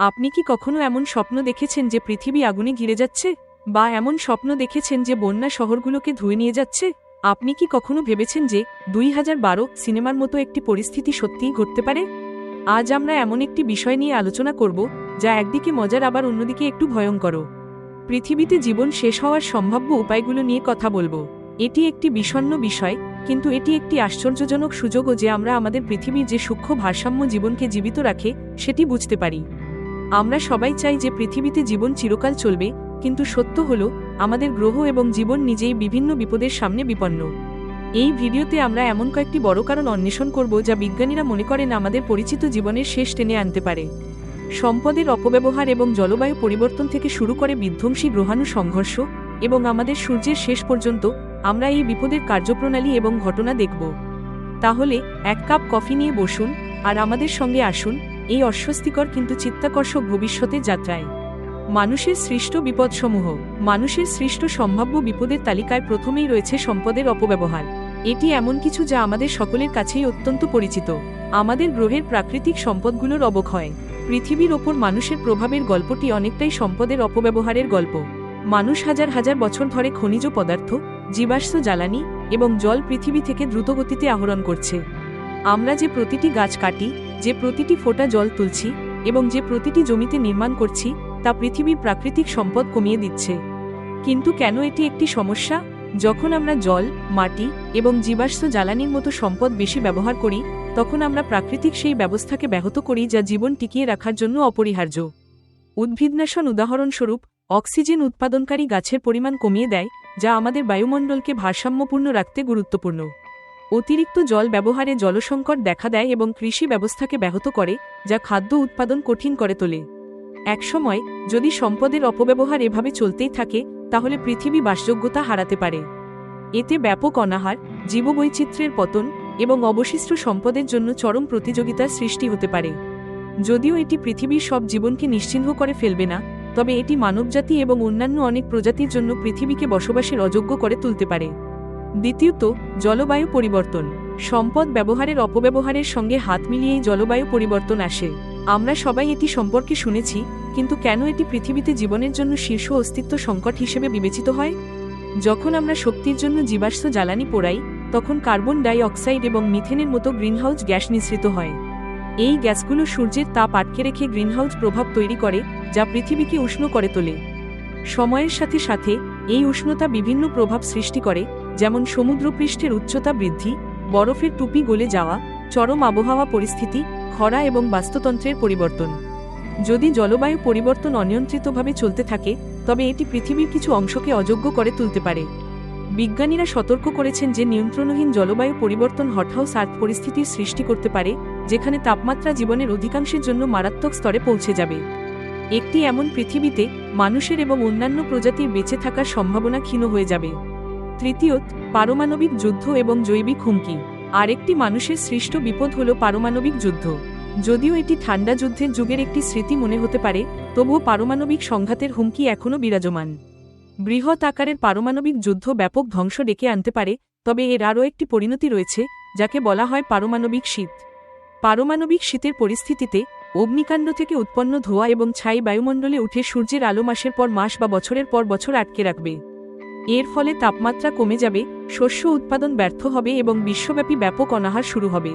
আপনি কি কখনো এমন স্বপ্ন দেখেছেন যে পৃথিবী আগুনে ঘিরে যাচ্ছে? বা এমন স্বপ্ন দেখেছেন যে বন্যা শহরগুলোকে ধুয়ে নিয়ে যাচ্ছে? আপনি কি কখনো ভেবেছেন যে দুই হাজার বারো সিনেমার মতো একটি পরিস্থিতি সত্যিই ঘটতে পারে? আজ আমরা এমন একটি বিষয় নিয়ে আলোচনা করব, যা একদিকে মজার, আবার অন্যদিকে একটু ভয়ঙ্কর পৃথিবীতে জীবন শেষ হওয়ার সম্ভাব্য উপায়গুলো নিয়ে কথা বলব। এটি একটি বিষণ্ন বিষয়, কিন্তু এটি একটি আশ্চর্যজনক সুযোগও যে আমরা আমাদের পৃথিবীর যে সূক্ষ্ম ভারসাম্য জীবনকে জীবিত রাখে, সেটি বুঝতে পারি। আমরা সবাই চাই যে পৃথিবীতে জীবন চিরকাল চলবে, কিন্তু সত্য হল, আমাদের গ্রহ এবং জীবন নিজেই বিভিন্ন বিপদের সামনে বিপন্ন। এই ভিডিওতে আমরা এমন কয়েকটি বড় কারণ অন্বেষণ করব যা বিজ্ঞানীরা মনে করেন আমাদের পরিচিত জীবনের শেষ টেনে আনতে পারে। সম্পদের অপব্যবহার এবং জলবায়ু পরিবর্তন থেকে শুরু করে বিধ্বংসী গ্রহাণু সংঘর্ষ এবং আমাদের সূর্যের শেষ পর্যন্ত আমরা এই বিপদের কার্যপ্রণালী এবং ঘটনা দেখব। তাহলে, এক কাপ কফি নিয়ে বসুন আর আমাদের সঙ্গে আসুন এই অস্বস্তিকর কিন্তু চিত্তাকর্ষক ভবিষ্যতের যাত্রায়। মানুষের সৃষ্ট বিপদসমূহ, মানুষের সৃষ্ট সম্ভাব্য বিপদের তালিকায় প্রথমেই রয়েছে সম্পদের অপব্যবহার। এটি এমন কিছু যা আমাদের সকলের কাছেই অত্যন্ত পরিচিত। আমাদের গ্রহের প্রাকৃতিক সম্পদগুলোর অবক্ষয়। পৃথিবীর ওপর মানুষের প্রভাবের গল্পটি অনেকটাই সম্পদের অপব্যবহারের গল্প। মানুষ হাজার হাজার বছর ধরে খনিজ পদার্থ, জীবাশ্ম জ্বালানি এবং জল পৃথিবী থেকে দ্রুতগতিতে আহরণ করছে। আমরা যে প্রতিটি গাছ কাটি যে প্রতিটি ফোঁটা জল তুলছি এবং যে প্রতিটি জমিতে নির্মাণ করছি, তা পৃথিবীর প্রাকৃতিক সম্পদ কমিয়ে দিচ্ছে। কিন্তু কেন এটি একটি সমস্যা? যখন আমরা জল, মাটি এবং জীবাশ্ম জ্বালানির মতো সম্পদ বেশি ব্যবহার করি, তখন আমরা প্রাকৃতিক সেই ব্যবস্থাকে ব্যাহত করি যা জীবন টিকিয়ে রাখার জন্য অপরিহার্য। উদ্ভিদনাশন উদাহরণস্বরূপ, অক্সিজেন উৎপাদনকারী গাছের পরিমাণ কমিয়ে দেয়, যা আমাদের বায়ুমণ্ডলকে ভারসাম্যপূর্ণ রাখতে গুরুত্বপূর্ণ। অতিরিক্ত জল ব্যবহারে জলসংকট দেখা দেয় এবং কৃষি ব্যবস্থাকে ব্যাহত করে, যা খাদ্য উৎপাদন কঠিন করে তোলে। একসময়, যদি সম্পদের অপব্যবহার এভাবে চলতেই থাকে, তাহলে পৃথিবী বাসযোগ্যতা হারাতে পারে। এতে ব্যাপক অনাহার, জীববৈচিত্র্যের পতন এবং অবশিষ্ট সম্পদের জন্য চরম প্রতিযোগিতার সৃষ্টি হতে পারে। যদিও এটি পৃথিবীর সব জীবনকে নিশ্চিহ্ন করে ফেলবে না, তবে এটি মানবজাতি এবং অন্যান্য অনেক প্রজাতির জন্য পৃথিবীকে বসবাসের অযোগ্য করে তুলতে পারে। দ্বিতীয়ত, জলবায়ু পরিবর্তন। সম্পদ ব্যবহারের অপব্যবহারের সঙ্গে হাত মিলিয়েই জলবায়ু পরিবর্তন আসে। আমরা সবাই এটি সম্পর্কে শুনেছি, কিন্তু কেন এটি পৃথিবীতে জীবনের জন্য শীর্ষ অস্তিত্ব সংকট হিসেবে বিবেচিত হয়? যখন আমরা শক্তির জন্য জীবাশ্ম জ্বালানি পোড়াই, তখন কার্বন ডাই অক্সাইড এবং মিথেনের মতো গ্রিনহাউস গ্যাস নিঃসৃত হয়। এই গ্যাসগুলো সূর্যের তাপ আটকে রেখে গ্রিনহাউস প্রভাব তৈরি করে, যা পৃথিবীকে উষ্ণ করে তোলে। সময়ের সাথে সাথে এই উষ্ণতা বিভিন্ন প্রভাব সৃষ্টি করে, যেমন সমুদ্রপৃষ্ঠের উচ্চতা বৃদ্ধি, বরফের টুপি গলে যাওয়া, চরম আবহাওয়া পরিস্থিতি, খরা এবং বাস্তুতন্ত্রের পরিবর্তন। যদি জলবায়ু পরিবর্তন অনিয়ন্ত্রিতভাবে চলতে থাকে, তবে এটি পৃথিবীর কিছু অংশকে অযোগ্য করে তুলতে পারে। বিজ্ঞানীরা সতর্ক করেছেন যে নিয়ন্ত্রণহীন জলবায়ু পরিবর্তন হটহাউস আর্থ পরিস্থিতির সৃষ্টি করতে পারে, যেখানে তাপমাত্রা জীবনের অধিকাংশের জন্য মারাত্মক স্তরে পৌঁছে যাবে। একটি এমন পৃথিবীতে মানুষের এবং অন্যান্য প্রজাতির বেঁচে থাকার সম্ভাবনা ক্ষীণ হয়ে যাবে। তৃতীয়ত, পারমাণবিক যুদ্ধ এবং জৈবিক হুমকি। আরেকটি মানুষের সৃষ্ট বিপদ হল পারমাণবিক যুদ্ধ। যদিও এটি ঠান্ডা যুদ্ধের যুগের একটি স্মৃতি মনে হতে পারে, তবুও পারমাণবিক সংঘাতের হুমকি এখনও বিরাজমান। বৃহৎ আকারের পারমাণবিক যুদ্ধ ব্যাপক ধ্বংস ডেকে আনতে পারে, তবে এর আরও একটি পরিণতি রয়েছে, যাকে বলা হয় পারমাণবিক শীত। পারমাণবিক শীতের পরিস্থিতিতে অগ্নিকাণ্ড থেকে উৎপন্ন ধোয়া এবং ছাই বায়ুমণ্ডলে উঠে সূর্যের আলো মাসের পর মাস বা বছরের পর বছর আটকে রাখবে। এর ফলে তাপমাত্রা কমে যাবে, শস্য উৎপাদন ব্যর্থ হবে এবং বিশ্বব্যাপী ব্যাপক অনাহার শুরু হবে।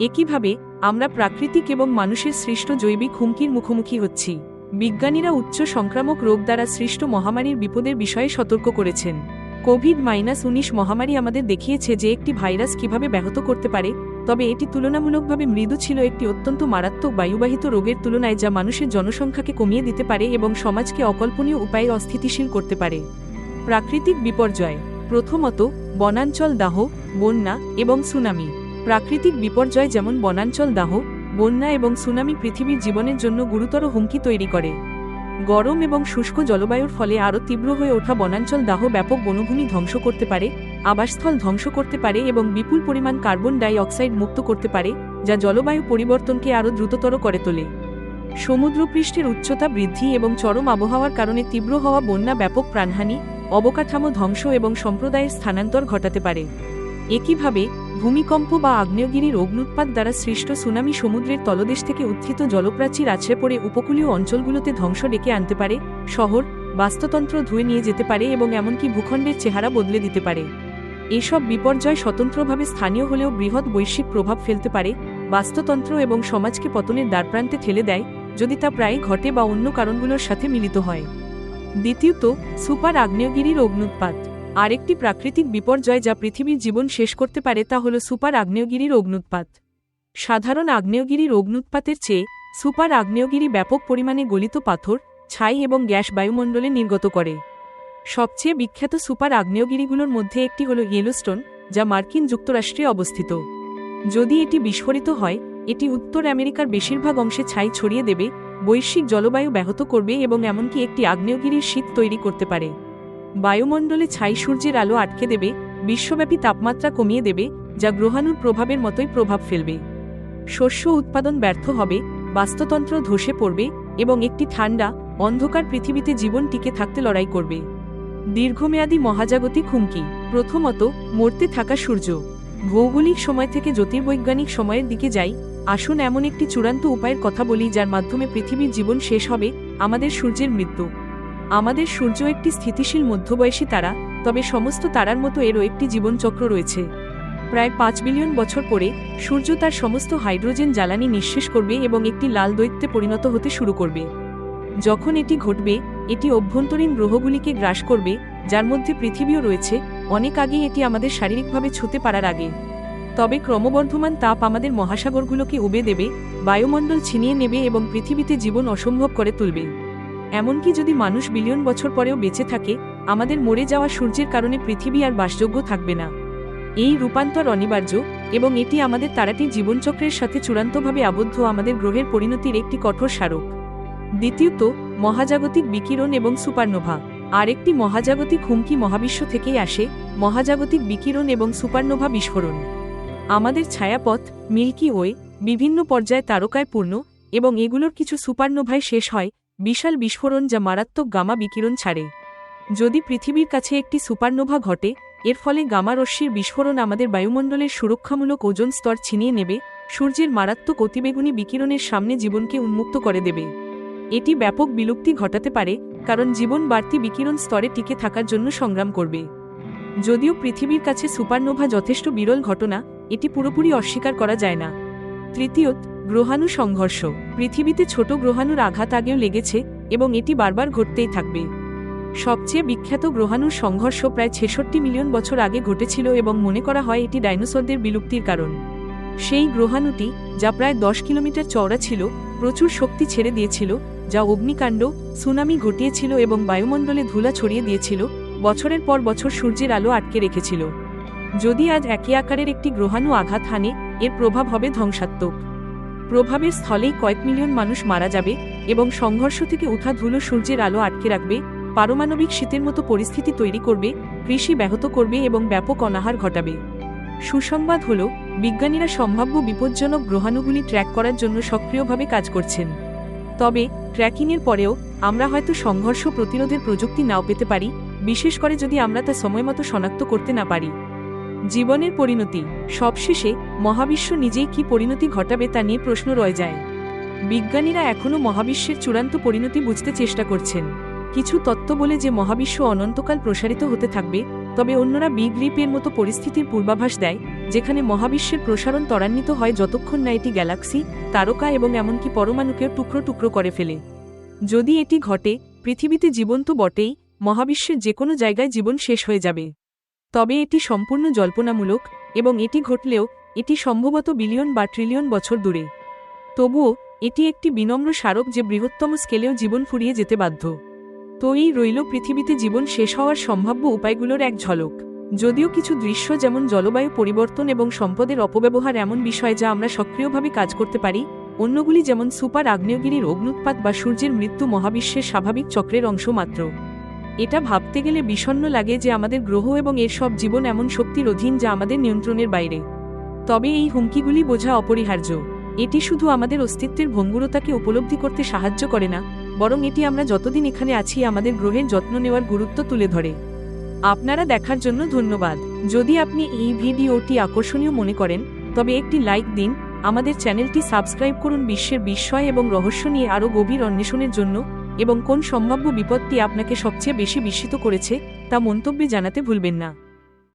একইভাবে, আমরা প্রাকৃতিক এবং মানুষের সৃষ্ট জৈবিক হুমকির মুখোমুখি হচ্ছি। বিজ্ঞানীরা উচ্চ সংক্রামক রোগ দ্বারা সৃষ্ট মহামারীর বিপদের বিষয়ে সতর্ক করেছেন। কোভিড মাইনাস উনিশ মহামারী আমাদের দেখিয়েছে যে একটি ভাইরাস কীভাবে ব্যাহত করতে পারে তবে এটি তুলনামূলকভাবে মৃদু ছিল একটি অত্যন্ত মারাত্মক বায়ুবাহিত রোগের তুলনায় যা মানুষের জনসংখ্যাকে কমিয়ে দিতে পারে এবং সমাজকে অকল্পনীয় উপায়ে অস্থিতিশীল করতে পারে। প্রাকৃতিক বিপর্যয়, প্রথমত বনাঞ্চল দাহ, বন্যা এবং সুনামি। প্রাকৃতিক বিপর্যয় যেমন বনাঞ্চল দাহ, বন্যা এবং সুনামি পৃথিবীর জীবনের জন্য গুরুতর হুমকি তৈরি করে। গরম এবং শুষ্ক জলবায়ুর ফলে আরও তীব্র হয়ে ওঠা বনাঞ্চল দাহ ব্যাপক বনভূমি ধ্বংস করতে পারে। আবাসস্থল ধ্বংস করতে পারে এবং বিপুল পরিমাণ কার্বন ডাই অক্সাইড মুক্ত করতে পারে, যা জলবায়ু পরিবর্তনকে আরও দ্রুততর করে তোলে। সমুদ্রপৃষ্ঠের উচ্চতা বৃদ্ধি এবং চরম আবহাওয়ার কারণে তীব্র হওয়া, বন্যা, ব্যাপক প্রাণহানি, অবকাঠামো ধ্বংস এবং সম্প্রদায়ের স্থানান্তর ঘটাতে পারে। একইভাবে, ভূমিকম্প বা আগ্নেয়গিরির অগ্নুৎপাত দ্বারা সৃষ্ট সুনামি সমুদ্রের তলদেশ থেকে উত্থিত জলপ্রাচীর আছড়ে পড়ে উপকূলীয় অঞ্চলগুলোতে ধ্বংস ডেকে আনতে পারে, শহর, বাস্তুতন্ত্র ধুয়ে নিয়ে যেতে পারে এবং এমনকি ভূখণ্ডের চেহারা বদলে দিতে পারে। এসব বিপর্যয় স্বতন্ত্রভাবে স্থানীয় হলেও বৃহৎ বৈশ্বিক প্রভাব ফেলতে পারে, বাস্তুতন্ত্র এবং সমাজকে পতনের দ্বারপ্রান্তে ঠেলে দেয়, যদি তা প্রায় ঘটে বা অন্য কারণগুলোর সাথে মিলিত হয়। দ্বিতীয়ত, সুপার আগ্নেয়গিরির অগ্নুৎপাত। আরেকটি প্রাকৃতিক বিপর্যয় যা পৃথিবীর জীবন শেষ করতে পারে তা হল সুপার আগ্নেয়গিরির অগ্নুৎপাত। সাধারণ আগ্নেয়গিরির অগ্নুৎপাতের চেয়ে সুপার আগ্নেয়গিরি ব্যাপক পরিমাণে গলিত পাথর, ছাই এবং গ্যাস বায়ুমণ্ডলে নির্গত করে। সবচেয়ে বিখ্যাত সুপার আগ্নেয়গিরিগুলোর মধ্যে একটি হল ইয়েলোস্টোন যা মার্কিন যুক্তরাষ্ট্রে অবস্থিত। যদি এটি বিস্ফোরিত হয়, এটি উত্তর আমেরিকার বেশিরভাগ অংশে ছাই ছড়িয়ে দেবে, বৈশ্বিক জলবায়ু ব্যাহত করবে এবং এমনকি একটি আগ্নেয়গিরির শীত তৈরি করতে পারে। বায়ুমণ্ডলে ছাই সূর্যের আলো আটকে দেবে, বিশ্বব্যাপী তাপমাত্রা কমিয়ে দেবে, যা গ্রহাণুর প্রভাবের মতোই প্রভাব ফেলবে। শস্য উৎপাদন ব্যর্থ হবে, বাস্তুতন্ত্র ধসে পড়বে এবং একটি ঠান্ডা, অন্ধকার পৃথিবীতে জীবন টিকে থাকতে লড়াই করবে। দীর্ঘমেয়াদী মহাজাগতিক হুমকি। প্রথমত, মরতে থাকা সূর্য। ভৌগোলিক সময় থেকে জ্যোতির্বৈজ্ঞানিক সময়ের দিকে যাই, আসুন এমন একটি চূড়ান্ত উপায়ের কথা বলি যার মাধ্যমে পৃথিবীর জীবন শেষ হবে আমাদের সূর্যের মৃত্যু। আমাদের সূর্য একটি স্থিতিশীল মধ্যবয়সী তারা, তবে সমস্ত তারার মতো এরও একটি জীবনচক্র রয়েছে। প্রায় পাঁচ বিলিয়ন বছর পরে, সূর্য তার সমস্ত হাইড্রোজেন জ্বালানি নিঃশেষ করবে এবং একটি লাল দৈত্যে পরিণত হতে শুরু করবে। যখন এটি ঘটবে, এটি অভ্যন্তরীণ গ্রহগুলিকে গ্রাস করবে, যার মধ্যে পৃথিবীও রয়েছে, অনেক আগেই এটি আমাদের শারীরিকভাবে ছুতে পারার আগে। তবে ক্রমবর্ধমান তাপ আমাদের মহাসাগরগুলোকে উবে দেবে, বায়ুমণ্ডল ছিনিয়ে নেবে এবং পৃথিবীতে জীবন অসম্ভব করে তুলবে। এমনকি যদি মানুষ বিলিয়ন বছর পরেও বেঁচে থাকে, আমাদের মরে যাওয়া সূর্যের কারণে পৃথিবী আর বাসযোগ্য থাকবে না। এই রূপান্তর অনিবার্য এবং এটি আমাদের তারাটি জীবনচক্রের সাথে চূড়ান্তভাবে আবদ্ধ আমাদের গ্রহের পরিণতির একটি কঠোর স্মারক। দ্বিতীয়ত, মহাজাগতিক বিকিরণ এবং সুপারনোভা। আরেকটি মহাজাগতিক হুমকি মহাবিশ্ব থেকেই আসে, মহাজাগতিক বিকিরণ এবং সুপারনোভা বিস্ফোরণ। আমাদের ছায়াপথ, মিল্কি ওয়ে, বিভিন্ন পর্যায়ে তারকায় পূর্ণ এবং এগুলোর কিছু সুপারনোভায় শেষ হয়, বিশাল বিস্ফোরণ যা মারাত্মক গামা বিকিরণ ছাড়ে। যদি পৃথিবীর কাছে একটি সুপারনোভা ঘটে, এর ফলে গামা রশ্মির বিস্ফোরণ আমাদের বায়ুমণ্ডলের সুরক্ষামূলক ওজন স্তর ছিনিয়ে নেবে, সূর্যের মারাত্মক অতিবেগুনি বিকিরণের সামনে জীবনকে উন্মুক্ত করে দেবে। এটি ব্যাপক বিলুপ্তি ঘটাতে পারে, কারণ জীবন বাড়তি বিকিরণ স্তরে টিকে থাকার জন্য সংগ্রাম করবে। যদিও পৃথিবীর কাছে সুপারনোভা যথেষ্ট বিরল ঘটনা, এটি পুরোপুরি অস্বীকার করা যায় না। তৃতীয়ত, গ্রহাণু সংঘর্ষ। পৃথিবীতে ছোট গ্রহাণুর আঘাত আগেও লেগেছে এবং এটি বারবার ঘটতেই থাকবে। সবচেয়ে বিখ্যাত গ্রহাণুর সংঘর্ষ প্রায় ছেষট্টি মিলিয়ন বছর আগে ঘটেছিল এবং মনে করা হয় এটি ডাইনোসরদের বিলুপ্তির কারণ। সেই গ্রহাণুটি, যা প্রায় দশ কিলোমিটার চওড়া ছিল, প্রচুর শক্তি ছেড়ে দিয়েছিল, যা অগ্নিকাণ্ড, সুনামি ঘটিয়েছিল এবং বায়ুমণ্ডলে ধুলা ছড়িয়ে দিয়েছিল, বছরের পর বছর সূর্যের আলো আটকে রেখেছিল। যদি আজ একই আকারের একটি গ্রহাণু আঘাত হানে, এর প্রভাব হবে ধ্বংসাত্মক। প্রভাবের স্থলেই কয়েক মিলিয়ন মানুষ মারা যাবে এবং সংঘর্ষ থেকে উঠা ধুলো সূর্যের আলো আটকে রাখবে, পারমাণবিক শীতের মতো পরিস্থিতি তৈরি করবে, কৃষি ব্যাহত করবে এবং ব্যাপক অনাহার ঘটাবে। সুসংবাদ হল, বিজ্ঞানীরা সম্ভাব্য বিপজ্জনক গ্রহাণুগুলি ট্র্যাক করার জন্য সক্রিয়ভাবে কাজ করছেন। তবে, ট্র্যাকিংয়ের পরেও আমরা হয়তো সংঘর্ষ প্রতিরোধের প্রযুক্তি নাও পেতে পারি, বিশেষ করে যদি আমরা তা সময়মতো শনাক্ত করতে না পারি। জীবনের পরিণতি, সবশেষে মহাবিশ্ব নিজেই কি পরিণতি ঘটাবে তা নিয়ে প্রশ্ন রয়ে যায়। বিজ্ঞানীরা এখনও মহাবিশ্বের চূড়ান্ত পরিণতি বুঝতে চেষ্টা করছেন। কিছু তত্ত্ব বলে যে মহাবিশ্ব অনন্তকাল প্রসারিত হতে থাকবে তবে অন্যরা বিগ রিপের মতো পরিস্থিতির পূর্বাভাস দেয়, যেখানে মহাবিশ্বের প্রসারণ ত্বরান্বিত হয় যতক্ষণ না এটি গ্যালাক্সি, তারকা এবং এমনকি পরমাণুকেও টুকরো টুকরো করে ফেলে। যদি এটি ঘটে, পৃথিবীতে জীবন তো বটেই, মহাবিশ্বের যে কোনো জায়গায় জীবন শেষ হয়ে যাবে। তবে এটি সম্পূর্ণ জল্পনামূলক এবং এটি ঘটলেও, এটি সম্ভবত বিলিয়ন বা ট্রিলিয়ন বছর দূরে। তবুও, এটি একটি বিনম্র স্মারক যে বৃহত্তম স্কেলেও জীবন ফুরিয়ে যেতে বাধ্য। তো এই রইল পৃথিবীতে জীবন শেষ হওয়ার সম্ভাব্য উপায়গুলোর এক ঝলক। যদিও কিছু দৃশ্য যেমন জলবায়ু পরিবর্তন এবং সম্পদের অপব্যবহার এমন বিষয় যা আমরা সক্রিয়ভাবে কাজ করতে পারি, অন্যগুলি যেমন সুপার আগ্নেয়গিরির অগ্নুৎপাত বা সূর্যের মৃত্যু মহাবিশ্বের স্বাভাবিক চক্রের অংশ মাত্র। এটা ভাবতে গেলে বিষণ্ন লাগে যে আমাদের গ্রহ এবং এর সব জীবন এমন শক্তির অধীন যা আমাদের নিয়ন্ত্রণের বাইরে। তবে এই হুমকিগুলি বোঝা অপরিহার্য। এটি শুধু আমাদের অস্তিত্বের ভঙ্গুরতাকে উপলব্ধি করতে সাহায্য করে না বরং এটি আমরা যতদিন এখানে আছি আমাদের গ্রহের যত্ন নেওয়ার গুরুত্ব তুলে ধরে। আপনারা দেখার জন্য ধন্যবাদ। যদি আপনি এই ভিডিওটি আকর্ষণীয় মনে করেন, তবে একটি লাইক দিন, আমাদের চ্যানেলটি সাবস্ক্রাইব করুন বিশ্বের বিস্ময় এবং রহস্য নিয়ে আরও গভীর অন্বেষণের জন্য এবং কোন সম্ভাব্য বিপদটি আপনাকে সবচেয়ে বেশি বিস্মিত করেছে, তা মন্তব্যে জানাতে ভুলবেন না।